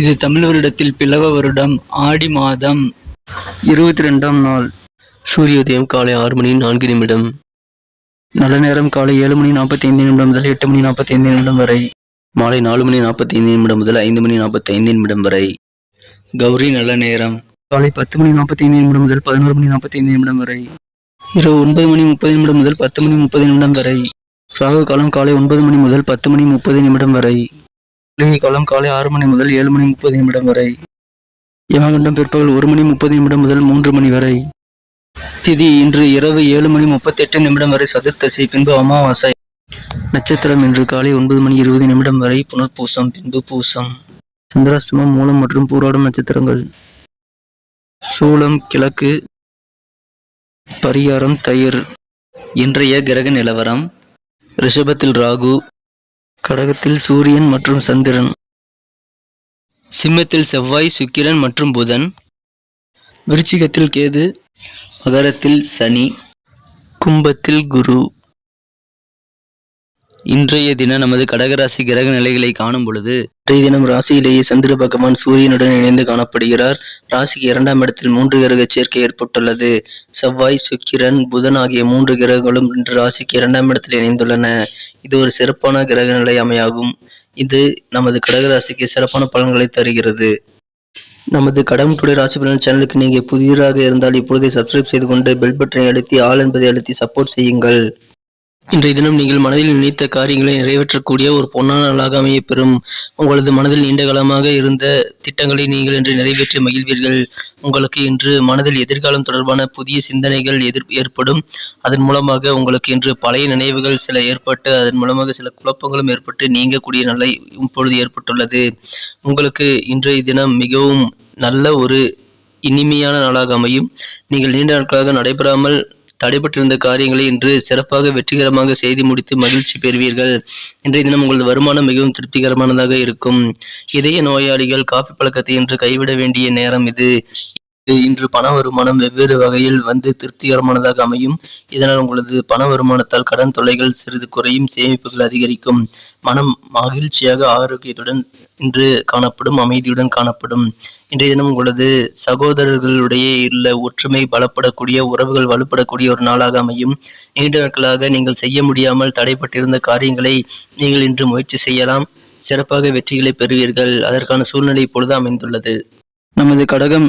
இது தமிழ் வருடத்தில் பிளவ வருடம் ஆடி மாதம். இருபத்தி ரெண்டாம் நாள். சூரியோதயம் காலை ஆறு மணி நான்கு நிமிடம். நல்ல நேரம் காலை ஏழு மணி நாற்பத்தி ஐந்து நிமிடம் முதல் எட்டு மணி நாற்பத்தி ஐந்து நிமிடம் வரை. மாலை நாலு மணி நாற்பத்தி ஐந்து நிமிடம் முதல் ஐந்து மணி நாற்பத்தி ஐந்து நிமிடம் வரை. கௌரி நல்ல நேரம். காலை பத்து மணி நாற்பத்தி ஐந்து நிமிடம் முதல் பதினோரு மணி நாற்பத்தி ஐந்து நிமிடம் வரை. இரவு ஒன்பது மணி முப்பது நிமிடம் முதல் பத்து மணி முப்பது நிமிடம் வரை. ராகு காலம் காலை ஒன்பது மணி முதல் பத்து மணி முப்பது நிமிடம் வரை. குளிகை காலம் காலை ஆறு மணி முதல் ஏழு மணி முப்பது நிமிடம் வரை. யமகண்டம் பிற்பகல் ஒரு மணி முப்பது நிமிடம் முதல் மூன்று மணி வரை. திதி இன்று இரவு ஏழு மணி முப்பத்தி எட்டு நிமிடம் வரை சதுர்த்தசி பின்பு அமாவாசை. நட்சத்திரம் இன்று காலை ஒன்பது மணி இருபது நிமிடம் வரை புனர்பூசம் பின்பு பூசம். சந்திராஷ்டமம் மூலம் மற்றும் பூராடம் நட்சத்திரங்கள். சூலம் கிழக்கு பரிகாரம் தயிர். இன்றைய கிரக நிலவரம் ரிஷபத்தில் ராகு கடகத்தில் சூரியன் மற்றும் சந்திரன். சிம்மத்தில் செவ்வாய் சுக்கிரன் மற்றும் புதன். விருச்சிகத்தில் கேது மகரத்தில் சனி. கும்பத்தில் குரு. இன்றைய தினம் நமது கடகராசி கிரக நிலைகளை காணும் பொழுது இன்றைய தினம் ராசியிலேயே சந்திர பகவான் சூரியனுடன் இணைந்து காணப்படுகிறார். ராசிக்கு இரண்டாம் இடத்தில் மூன்று கிரக சேர்க்கை ஏற்பட்டுள்ளது. செவ்வாய் சுக்கிரன் புதன் ஆகிய மூன்று கிரகங்களும் இன்று ராசிக்கு இரண்டாம் இடத்தில் இணைந்துள்ளன. இது ஒரு சிறப்பான கிரக நிலை அமையாகும். இது நமது கடகராசிக்கு சிறப்பான பலன்களை தருகிறது. நமது கடம் டுடே ராசி பலன் சேனலுக்கு நீங்கள் புதியராக இருந்தால் இப்பொழுதே சப்ஸ்கிரைப் செய்து கொண்டு பெல் பட்டனை அழுத்தி ஆல் என்பதை அழுத்தி சப்போர்ட் செய்யுங்கள். இன்றைய தினம் நீங்கள் மனதில் நினைத்த காரியங்களை நிறைவேற்றக்கூடிய ஒரு பொன்னான நாளாக அமைய பெறும் உங்களது மனதில் நீண்ட காலமாக இருந்த திட்டங்களை நீங்கள் இன்று நிறைவேற்றி மகிழ்வீர்கள். உங்களுக்கு இன்று மனதில் எதிர்காலம் தொடர்பான புதிய சிந்தனைகள் எதிர் ஏற்படும். அதன் மூலமாக உங்களுக்கு இன்று பழைய நினைவுகள் சில ஏற்பட்டு அதன் மூலமாக சில குழப்பங்களும் ஏற்பட்டு நீங்கக்கூடிய நிலை இப்பொழுது ஏற்பட்டுள்ளது. உங்களுக்கு இன்றைய தினம் மிகவும் நல்ல ஒரு இனிமையான நாளாக அமையும். நீங்கள் நீண்ட நாட்களாக நடைபெறாமல் தடைபட்டிருந்த காரியங்களை இன்று சிறப்பாக வெற்றிகரமாக செய்து முடித்து மகிழ்ச்சி பெறுவீர்கள். இன்றைய தினம் உங்களது வருமானம் மிகவும் திருப்திகரமானதாக இருக்கும். இதய நோயாளிகள் காஃபி பழக்கத்தை இன்று கைவிட வேண்டிய நேரம் இது. இது இன்று பண வருமானம் வெவ்வேறு வகையில் வந்து திருப்திகரமானதாக அமையும். இதனால் உங்களது பண வருமானத்தால் கடன் தொல்லைகள் சிறிது குறையும் சேமிப்புகள் அதிகரிக்கும். மனம் மகிழ்ச்சியாக ஆரோக்கியத்துடன் இன்று காணப்படும் அமைதியுடன் காணப்படும். இன்றைய தினம் உங்களது சகோதரர்களுடைய உள்ள ஒற்றுமை பலப்படக்கூடிய உறவுகள் வலுப்படக்கூடிய ஒரு நாளாக அமையும். நீண்ட நாட்களாக நீங்கள் செய்ய முடியாமல் தடைப்பட்டிருந்த காரியங்களை நீங்கள் இன்று முயற்சி செய்யலாம். சிறப்பாக வெற்றிகளை பெறுவீர்கள். அதற்கான சூழ்நிலை இப்பொழுது அமைந்துள்ளது. நமது கடகம்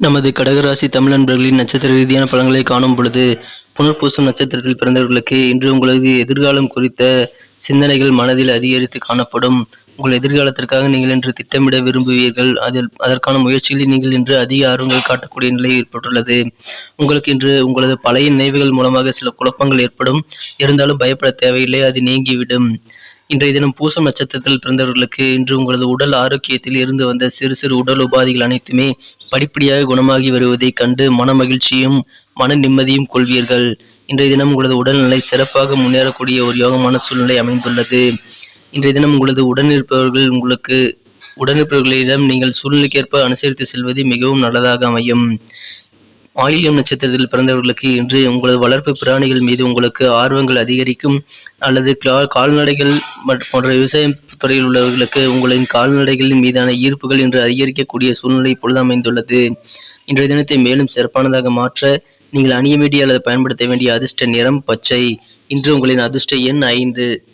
நமது கடகராசி தமிழ் நண்பர்களின் நட்சத்திர ரீதியான பலன்களை காணும் பொழுது புனர்பூசம் நட்சத்திரத்தில் பிறந்தவர்களுக்கு இன்று உங்களது எதிர்காலம் குறித்த சிந்தனைகள் மனதில் அதிகரித்து காணப்படும். உங்கள் எதிர்காலத்திற்காக நீங்கள் இன்று திட்டமிட விரும்புவீர்கள். அதில் அதற்கான முயற்சிகளில் நீங்கள் இன்று அதிக ஆர்வங்கள் காட்டக்கூடிய நிலை ஏற்பட்டுள்ளது. உங்களுக்கு இன்று உங்களது பழைய நினைவுகள் மூலமாக சில குழப்பங்கள் ஏற்படும். இருந்தாலும் பயப்பட தேவையில்லை. அது நீங்கிவிடும். இன்றைய தினம் பூசம் நட்சத்திரத்தில் பிறந்தவர்களுக்கு இன்று உங்களது உடல் ஆரோக்கியத்தில் இருந்து வந்த சிறு சிறு உடல் உபாதைகள் அனைத்துமே படிப்படியாக குணமாகி வருவதைக் கண்டு மன மகிழ்ச்சியும் மன நிம்மதியும் கொள்வீர்கள். இன்றைய தினம் உங்களது உடல்நிலை சிறப்பாக முன்னேறக்கூடிய ஒரு யோகமான சூழ்நிலை அமைந்துள்ளது. இன்றைய தினம் உங்களது உடனிருப்பவர்கள் உங்களுக்கு உடனிருப்பவர்களிடம் நீங்கள் சூழ்நிலைக்கேற்ப அனுசரித்து செல்வது மிகவும் நல்லதாக அமையும். ஆயில்யம் நட்சத்திரத்தில் பிறந்தவர்களுக்கு இன்று உங்களது வளர்ப்பு பிராணிகள் மீது உங்களுக்கு ஆர்வங்கள் அதிகரிக்கும். அல்லது கிளா- கால்நடைகள் போன்ற விவசாய துறையில் உள்ளவர்களுக்கு உங்களின் கால்நடைகளின் மீதான ஈர்ப்புகள் இன்று அதிகரிக்கக்கூடிய சூழ்நிலை இப்பொழுது அமைந்துள்ளது. இன்றைய தினத்தை மேலும் சிறப்பானதாக மாற்ற நீங்கள் அணிய வேண்டிய அல்லது பயன்படுத்த வேண்டிய அதிர்ஷ்ட நிறம் பச்சை. இன்று உங்களின் அதிர்ஷ்ட எண் ஐந்து.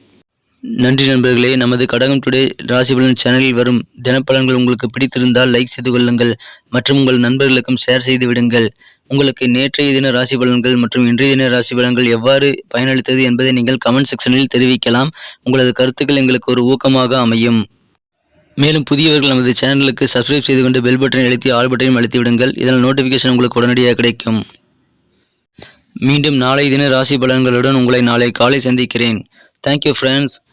நன்றி நண்பர்களே நமது கடகம் டுடே ராசிபலன் சேனலில் வரும் தினப்பலன்கள் உங்களுக்கு பிடித்திருந்தால் லைக் செய்து கொள்ளுங்கள் மற்றும் உங்கள் நண்பர்களுக்கும் ஷேர் செய்து விடுங்கள். உங்களுக்கு நேற்றைய தின ராசி பலன்கள் மற்றும் இன்றைய தின ராசி பலன்கள் எவ்வாறு பயனளித்தது என்பதை நீங்கள் கமெண்ட் செக்ஷனில் தெரிவிக்கலாம். உங்களது கருத்துக்கள் எங்களுக்கு ஒரு ஊக்கமாக அமையும். மேலும் புதியவர்கள் நமது சேனலுக்கு சப்ஸ்கிரைப் செய்து கொண்டு பெல் பட்டனை அழுத்தி ஆல் பட்டனையும் அழுத்தி விடுங்கள். இதனால் நோட்டிஃபிகேஷன் உங்களுக்கு உடனடியாக கிடைக்கும். மீண்டும் நாளை தின ராசி பலன்களுடன் உங்களை நாளை காலை சந்திக்கிறேன். Thank you friends